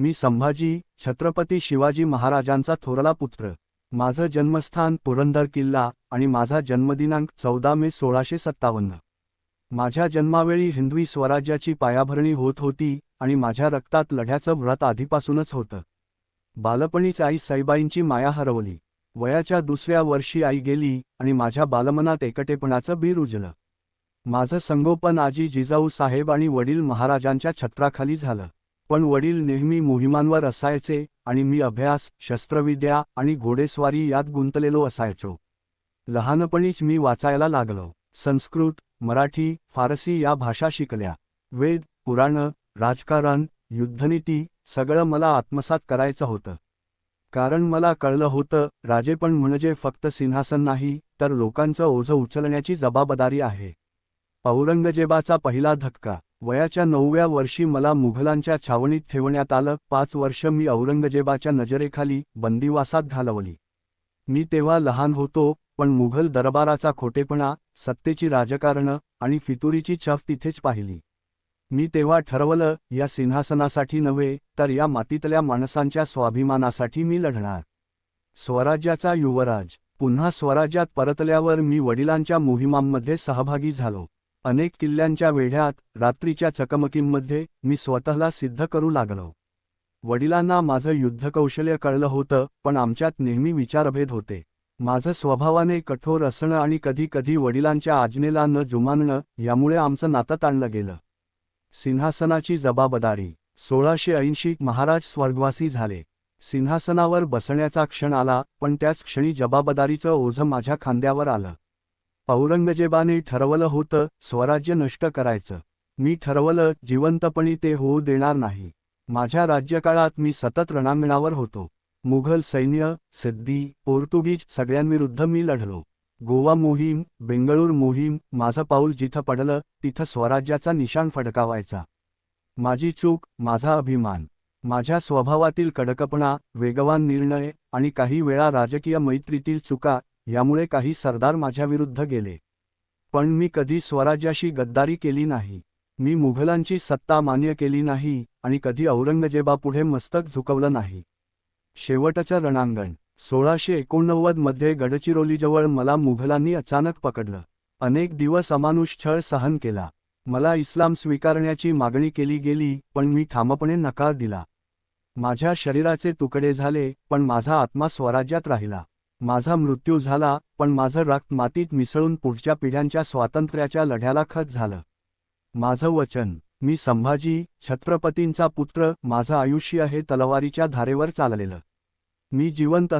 मी संभाजी छत्रपती शिवाजी महाराजांचा थोरला पुत्र. माझं जन्मस्थान पुरंदर किल्ला आणि माझा जन्मदिनांक चौदा मे सोळाशे सत्तावन्न. माझ्या जन्मावेळी हिंदवी स्वराज्याची पायाभरणी होत होती आणि माझ्या रक्तात लढ्याचं व्रत आधीपासूनच होतं. बालपणीच आई सईबाईंची माया हरवली. वयाच्या दुसऱ्या वर्षी आई गेली आणि माझ्या बालमनात एकटेपणाचं बीर उजलं माझं संगोपन आजी जिजाऊ साहेब आणि वडील महाराजांच्या छत्राखाली झालं. पण वडील नेहमी मोहिमांवर असायचे आणि मी अभ्यास शस्त्रविद्या आणि घोडेस्वारी यात गुंतलेलो असायचो. लहानपणीच मी वाचायला लागलो. संस्कृत मराठी फारसी या भाषा शिकल्या. वेद पुराणं राजकारण युद्धनीती सगळं मला आत्मसात करायचं होतं. कारण मला कळलं होतं राजेपण म्हणजे फक्त सिंहासन नाही तर लोकांचं ओझं उचलण्याची जबाबदारी आहे. औरंगजेबाचा पहिला धक्का वयाच्या नवव्या वर्षी मला मुघलांच्या छावणीत ठेवण्यात आलं. पाच वर्ष मी औरंगजेबाच्या नजरेखाली बंदिवासात घालवली. मी तेव्हा लहान होतो पण मुघल दरबाराचा खोटेपणा सत्तेची राजकारणं आणि फितुरीची छफ तिथेच पाहिली. मी तेव्हा ठरवलं या सिंहासनासाठी नव्हे तर या मातीतल्या माणसांच्या स्वाभिमानासाठी मी लढणार. स्वराज्याचा युवराज. पुन्हा स्वराज्यात परतल्यावर मी वडिलांच्या मोहिमांमध्ये सहभागी झालो. अनेक किल्ल्यांच्या वेढ्यात रात्रीच्या चकमकींमध्ये मी स्वतःला सिद्ध करू लागलो. वडिलांना माझं युद्धकौशल्य कळलं होतं पण आमच्यात नेहमी विचारभेद होते. माझं स्वभावाने कठोर असणं आणि कधी कधी वडिलांच्या आज्ञेला न जुमानणं यामुळे आमचं नातं ताणलं गेलं. सिंहासनाची जबाबदारी सोळाशे ऐंशी महाराज स्वर्गवासी झाले. सिंहासनावर बसण्याचा क्षण आला पण त्याच क्षणी जबाबदारीचं ओझं माझ्या खांद्यावर आलं. औरंगजेबाने ठरवलं होतं स्वराज्य नष्ट करायचं. मी ठरवलं जिवंतपणी ते होऊ देणार नाही. माझ्या राज्यकाळात मी सतत रणांगणावर होतो. मुघल सैन्य सिद्धी पोर्तुगीज सगळ्यांविरुद्ध मी लढलो. गोवा मोहीम बेंगळूर मोहीम माझं पाऊल जिथं पडलं तिथं स्वराज्याचा निशाण फडकावायचा. माझी चूक माझा अभिमान माझ्या स्वभावातील कडकपणा वेगवान निर्णय आणि काही वेळा राजकीय मैत्रीतील चुका यामुळे काही सरदार माझ्याविरुद्ध गेले. पण मी कधी स्वराज्याशी गद्दारी केली नाही. मी मुघलांची सत्ता मान्य केली नाही आणि कधी औरंगजेबापुढे मस्तक झुकवलं नाही. शेवटचं रणांगण सोळाशे एकोणनव्वदमध्ये गडचिरोलीजवळ मला मुघलांनी अचानक पकडलं. अनेक दिवस अमानुष छळ सहन केला. मला इस्लाम स्वीकारण्याची मागणी केली गेली पण मी ठामपणे नकार दिला. माझ्या शरीराचे तुकडे झाले पण माझा आत्मा स्वराज्यात राहिला. माझा मृत्यू झाला पण माझं रक्त मातीत मिसळून पुढच्या पिढ्यांच्या स्वातंत्र्याच्या लढ्याला खत झालं. माझं वचन मी संभाजी छत्रपतींचा पुत्र माझं आयुष्य हे तलवारीच्या धारेवर चाललेलं. मी जिवंत